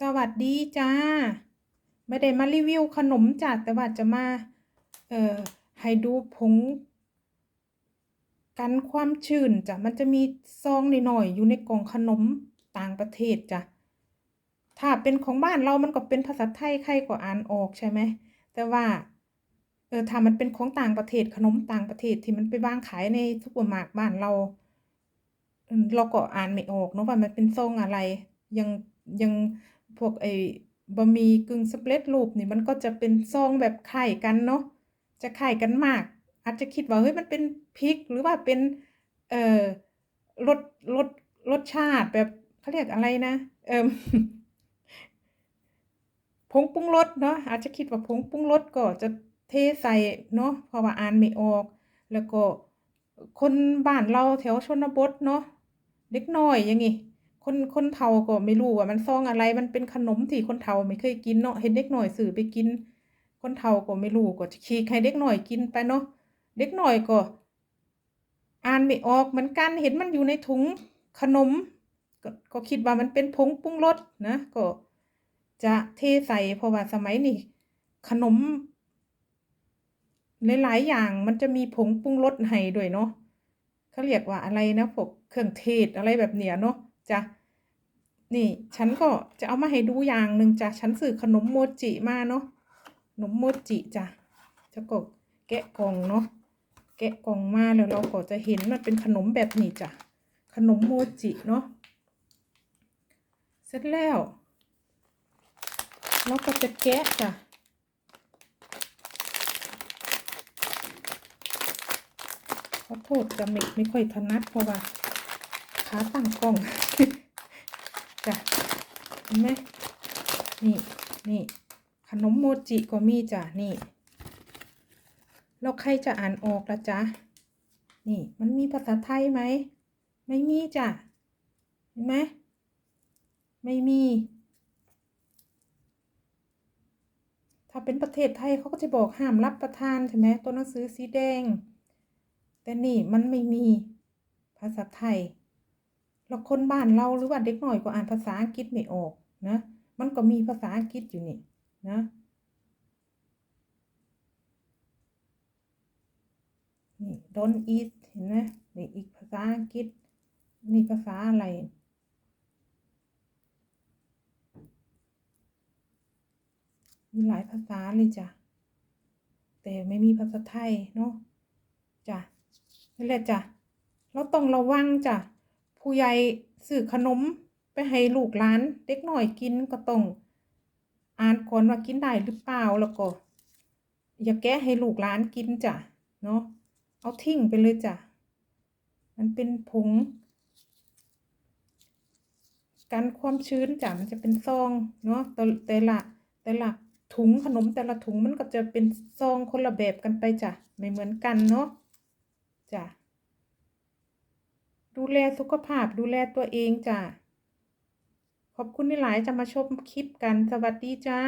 สวัสดีจ้า ไม่ได้มารีวิวขนมจ้ะแต่ว่าจะมา เอ่อ ให้ดูผง กันความชื้นจ้ะ มันจะมีซองหน่อยๆอยู่ในกล่องขนมต่างประเทศจ้ะ ถ้าเป็นของบ้านเรามันก็เป็นภาษาไทยใครก็อ่านออกใช่ไหม แต่ว่า เออถ้ามันเป็นของต่างประเทศขนมต่างประเทศที่มันไปวางขายในซุปเปอร์มาร์ทบ้านเรา เราก็อ่านไม่ออกเนาะว่ามันเป็นซองอะไร ยังยัง พวกไอ้บะหมี่กึ่งสำเร็จรูปนี่มันก็จะเป็นซองแบบคล้ายกันเนาะจะคล้ายกันมาก อาจจะคิดว่าเฮ้ยมันเป็นพริกหรือว่าเป็นเอ่อรสรสรสชาติแบบเขาเรียกอะไรนะเอ่อผงปรุงรสเนาะอาจจะคิดว่าผงปรุงรสก็จะเทใส่เนาะเพราะว่าอ่านไม่ออก แล้วก็คนบ้านเราแถวชนบทเนาะเด็กน้อยอย่างงี้ คนคนเฒ่าก็ไม่รู้ว่ามันซองอะไรมันเป็นขนมที่คนเฒ่าไม่เคยกินเนาะเห็นเด็กหน้อยซื้อไปกิน คนเฒ่าก็ไม่รู้ก็จะฉีกให้เด็กหน้อยกินไปเนาะเด็กหน้อยก็ อ่านไม่ออกเหมือนกันเห็นมันอยู่ในถุงขนมก็ก็คิดว่ามันเป็นผงปรุงรสนะก็จะเทใส่เพราะว่าสมัยนี้ขนมหลายๆอย่างมันจะมีผงปรุงรสให้ด้วยเนาะเขาเรียกว่าอะไรนะพวกเครื่องเทศอะไรแบบเนี้ยเนาะ จ้ะนี่ฉันก็จะเอามาให้ดูอย่างหนึ่งจ้ะฉันซื้อขนมโมจิมาเนาะขนมโมจิจ้ะจะก็แกะกล่องเนาะแกะกล่องมาแล้วเราก็จะเห็นมันเป็นขนมแบบนี้จ้ะขนมโมจิเนาะเสร็จแล้วเราก็จะแกะจ้ะขอโทษจะไม่ไม่ค่อยถนัดเพราะว่า ขาตั้งกล้องจ้ะเห็นไหมนี่นี่ขนมโมจิก็มีจ้ะนี่แล้วใครจะอ่านออกละจ๊ะนี่มันมีภาษาไทยไหม ไม่มีจ้ะเห็นไหมไม่มี ถ้าเป็นประเทศไทยเขาก็จะบอกห้ามรับประทานใช่ไหมตัวหนังสือสีแดง แต่นี่มันไม่มีภาษาไทย แล้วคนบ้านเราหรือว่าเด็กหน่อยก็อ่านภาษาอังกฤษไม่ออกนะ มันก็มีภาษาอังกฤษอยู่นี่นะนี่ don't eat เห็นไหมนี่อีกภาษาอังกฤษนี่ภาษาอะไร มีหลายภาษาเลยจ้ะ แต่ไม่มีภาษาไทยเนาะจ้ะนั่นแหละจ้ะ เราต้องระวังจ้ะ ผู้ใหญ่ซื้อขนมไปให้ลูกหลาน เด็กหน้อยกินก็ต้องอ่านก่อนว่ากินได้หรือเปล่าแล้วก็ อย่าแกะให้ลูกหลานกินจ้ะเนาะเอาทิ้งไปเลยจ้ะมันเป็นผงกันความชื้นจ้ะมันจะเป็นซองเนาะแต่ละแต่ละถุงขนมแต่ละถุงมันก็จะเป็นซองคนละแบบกันไปจ้ะไม่เหมือนกันเนาะจ้ะ แลสุขภาพดูแลตัวเองจ้ะ ขอบคุณที่หลายจะมาชมคลิปกัน สวัสดีจ้า